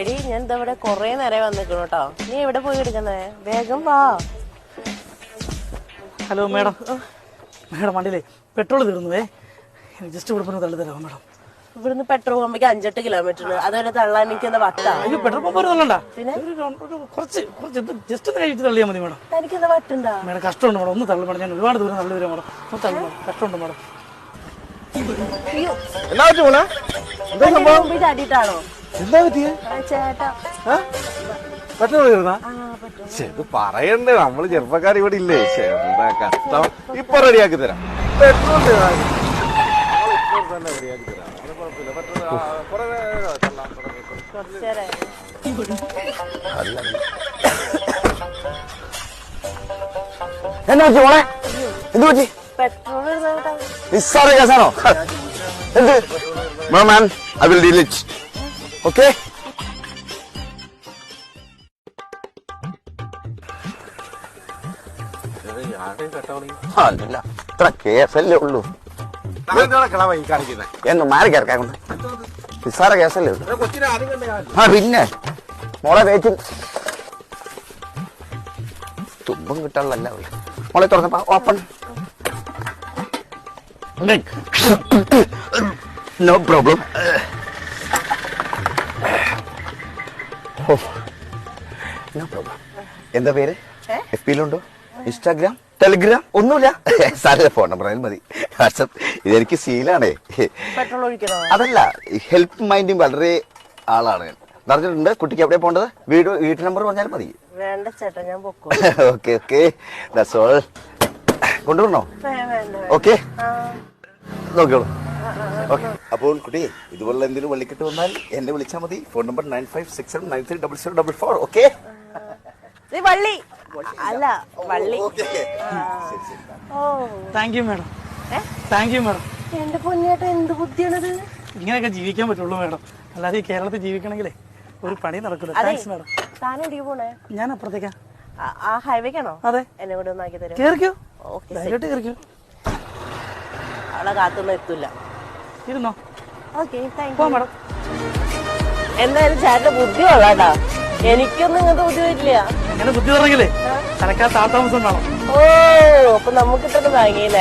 എടി ഞാൻ ഇതവിടെ കൊറേ നേരം വന്നിക്കണു കേട്ടോ നീ എവിടെ പോയി എടുക്കുന്നേ? വേഗം വാ. Hello madam. മേഡം വണ്ടിയിലേ പെട്രോൾ തീർന്നുവേ എനിക്ക് ജസ്റ്റ് ഇവിടെ പറഞ്ഞ് തള്ളി തരാമോ മേഡം. ഇവിടുന്ന് പെട്രോൾ പമ്പയ്ക്ക് അഞ്ചെട്ട് കിലോമീറ്റർ അതുവരെ തള്ളാൻ എനിക്ക് എന്താ വട്ടാ. അയ്യോ പെട്രോൾ പമ്പ് തള്ളണ്ട. പിന്നെ? ഒരു രണ്ട് ഒരു കുറച്ച് കുറച്ച് ജസ്റ്റ് ഒന്ന് കഴിച്ചിട്ട് തള്ളിയാൽ മതി മേഡം. എനിക്ക് എന്താ വട്ടുണ്ടാ? മേഡം കഷ്ടമുണ്ട് മേഡം. ഒന്ന് തള്ളി മേഡം. ഞാൻ ഒരുപാട് ദൂരം തള്ളി വരാം മേഡം. ഒന്ന് തള്ളി മേഡം. കഷ്ടമുണ്ട് മേഡം. അയ്യോ. എന്നാ പറ്റി മോളെ? എന്താ സംഭവം? മുമ്പിൽ ചാടിയിട്ടാണോ? എന്താ പറ്റിയേ? ആ? ചേട്ടാ പെട്രോൾ തീർന്നാ ഇത് പറയണ്ടേ നമ്മൾ ചെറുപ്പക്കാർ ഇവിടെ ഇല്ലേ? എന്താ കഷ്ടം. ഇപ്പൊ റെഡിയാക്കി തരാം. പെട്രോൾ എന്നാ പറ്റി മോളെ? എന്ത് പറ്റി? നിസ്സാര കേസാണോ? എന്ത്? Man I will deal it okay? അല്ല ഇത്ര കേസല്ലേ ഉള്ളൂ? എന്ന് മാറി കിടക്കാൻ കൊണ്ട് നിസ്സാര കേസല്ലേ ഉള്ളൂ ആ പിന്നെ. മോളെ വെയിറ്റിംഗ് തുമ്പും കിട്ടാനുള്ളല്ല അവൾ. മോളെ തുറന്നപ്പോ open. No problem no problem എന്താ പേര്? എഫ് പിയിലുണ്ടോ ഇൻസ്റ്റാഗ്രാം ടെലിഗ്രാം ഒന്നുമില്ല. സാറിന്റെ ഫോൺ നമ്പർ ആയാലും മതി. വാട്സപ്പ് ഇതെനിക്ക് സീലാണേ അതല്ല ഹെൽപ്പ് മൈൻഡും വളരെ ആളാണ് ഞാൻ. പറഞ്ഞിട്ടുണ്ട് കുട്ടിക്ക് എവിടെ പോകേണ്ടത്? വീട് വീട്ടു നമ്പർ പറഞ്ഞാലും മതി. വേണ്ട ചേട്ടാ ഞാൻ പൊക്കോ ഓക്കെ ഓക്കെ കൊണ്ടുവരണോ. ഓക്കെ നോക്കിയോളൂ അപ്പോൾ കുട്ടി ഇതുപോലുള്ള എന്തെങ്കിലും വള്ളിക്കെട്ട് വന്നാൽ എന്നെ വിളിച്ചാൽ മതി. Phone number nine five six seven nine three double seven double four okay വള്ളി. അല്ല വള്ളി. ഓ. Thank you madam? Thank you madam എന്റെ പൊന്നേട്ട എന്ത് ബുദ്ധിയാണിത്? ഇങ്ങനെയൊക്കെ ജീവിക്കാൻ പറ്റുള്ളൂ മേഡം അല്ലാതെ ഈ കേരളത്തിൽ ജീവിക്കണമെങ്കിലേ ഒരു പണി നടക്കില്ല. താങ്ക്സ് മേഡം താൻ പോണേ? ഞാൻ അപ്പുറത്തേക്കാ. ആ- ഹൈവേക്കാണോ? അതെ. എന്നെ കൂടെ ഒന്ന് ആക്കി തരും കേറിക്കോ. ഓക്കെ ധൈര്യമായിട്ട് കേറിക്കോ. അവിടെ കാത്തൊന്നും എത്തൂല. ഇരുന്നോ? പോവാം മേഡം. എന്തായാലും ചേട്ടന്റെ ബുദ്ധി ഉള്ളാട്ടാ എനിക്കൊന്നും ഇങ്ങനത്തെ ബുദ്ധി വരില്ല. ബുദ്ധി പറഞ്ഞില്ലേ തനക്കാ താമസം വേണം ഓ അപ്പൊ നമുക്ക് ഇത്ര താങ്ങിയില്ലേ?